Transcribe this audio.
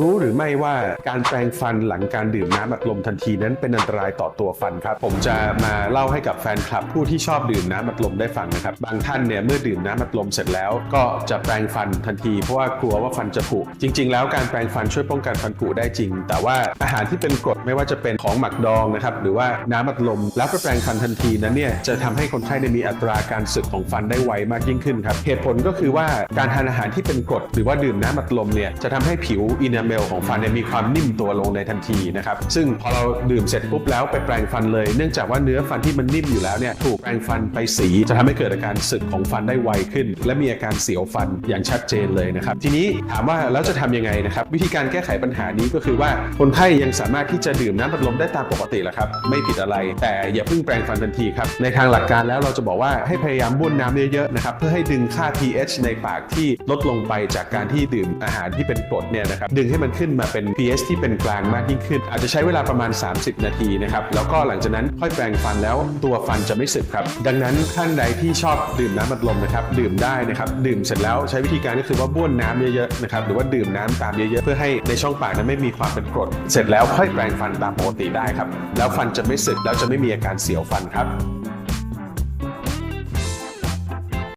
รู้หรือไม่ว่าการแปรงฟันหลังการดื่มน้ำอัดลมทันทีนั้นเป็นอันตรายต่อตัวฟันครับ ผมจะมาเล่าให้กับแฟนคลับผู้ที่ชอบดื่มน้ำอัดลมได้ฟังนะครับ บางท่านเนี่ยเมื่อดื่มน้ำอัดลมเสร็จแล้ว ก็จะแปรงฟันทันที เพราะว่ากลัวว่าฟันจะผุจริง ๆ แล้วการแปรงฟันช่วยป้องกันฟันผุได้จริง แต่ว่าอาหารที่เป็นกรดไม่ว่าจะเป็นของหมักดองนะครับหรือว่าน้ำอัดลมแล้วไปแปรงฟันทันทีนั้นเนี่ยจะทำให้คนไข้เนี่ยมีอัตราการสึกของฟันได้ไวมากยิ่งขึ้นครับเหตุผลก็คือว่าการทานอาหารที่เป็นกรดหรือว่าดื่มน้ำอัดลมเนี่ยจะทำให้ผิวอินาเมลของฟันเนี่ยมีความนิ่มตัวลงในทันทีนะครับซึ่งพอเราดื่มเสร็จปุ๊บแล้วไปแปรงฟันเลย เนื่องจากว่าเนื้อฟันที่มันนิ่มอยู่แล้วเนี่ยถูกแปรงฟันไปสีจะทำให้เกิดอาการสึกของฟันได้ไวขึ้น และมีอาการเสียวฟันอย่างชัดเจนเลยนะครับทีนี้ถามว่าแล้วจะทำยังไงนะครับวิธีการแก้ไขปัญหานี้ก็คือว่าคนไข้ยังสามารถที่จะดื่มน้ำอัดลมได้ตามปกติแหละครับไม่ผิดอะไร แต่อย่าเพิ่งแปรงฟันทันทีครับในทางหลักการแล้วเราจะบอกว่าให้พยายามบ้วนน้ำเยอะๆนะครับเพื่อให้ดึงค่า pH ในปากที่ลดลงไปจากการที่ดื่มอาหารที่เป็นกรดเนี่ยนะครับดึงให้มันขึ้นมาเป็น pH ที่เป็นกลางมากยิ่งขึ้น อาจจะใช้เวลาประมาณ 30 นาทีนะครับแล้วก็หลังจากนั้นค่อยแปรงฟันแล้วตัวฟันจะไม่สึกครับ ดังนั้นท่านใดที่ชอบดื่มน้ำอัดลมนะครับดื่มได้นะครับดื่มเสร็จแล้วใช้วิธีการก็คือว่าบ้วนน้ำเยอะๆนะครับหรือว่าดื่มน้ำตามเยอะๆเพื่อให้ในช่องปากนั้นไม่มีความเป็นกรด เสร็จแล้วค่อยแปรงฟันตามปกติได้ครับแล้วฟันจะไม่สึกแล้วจะไม่มีอาการเสียวฟันครับ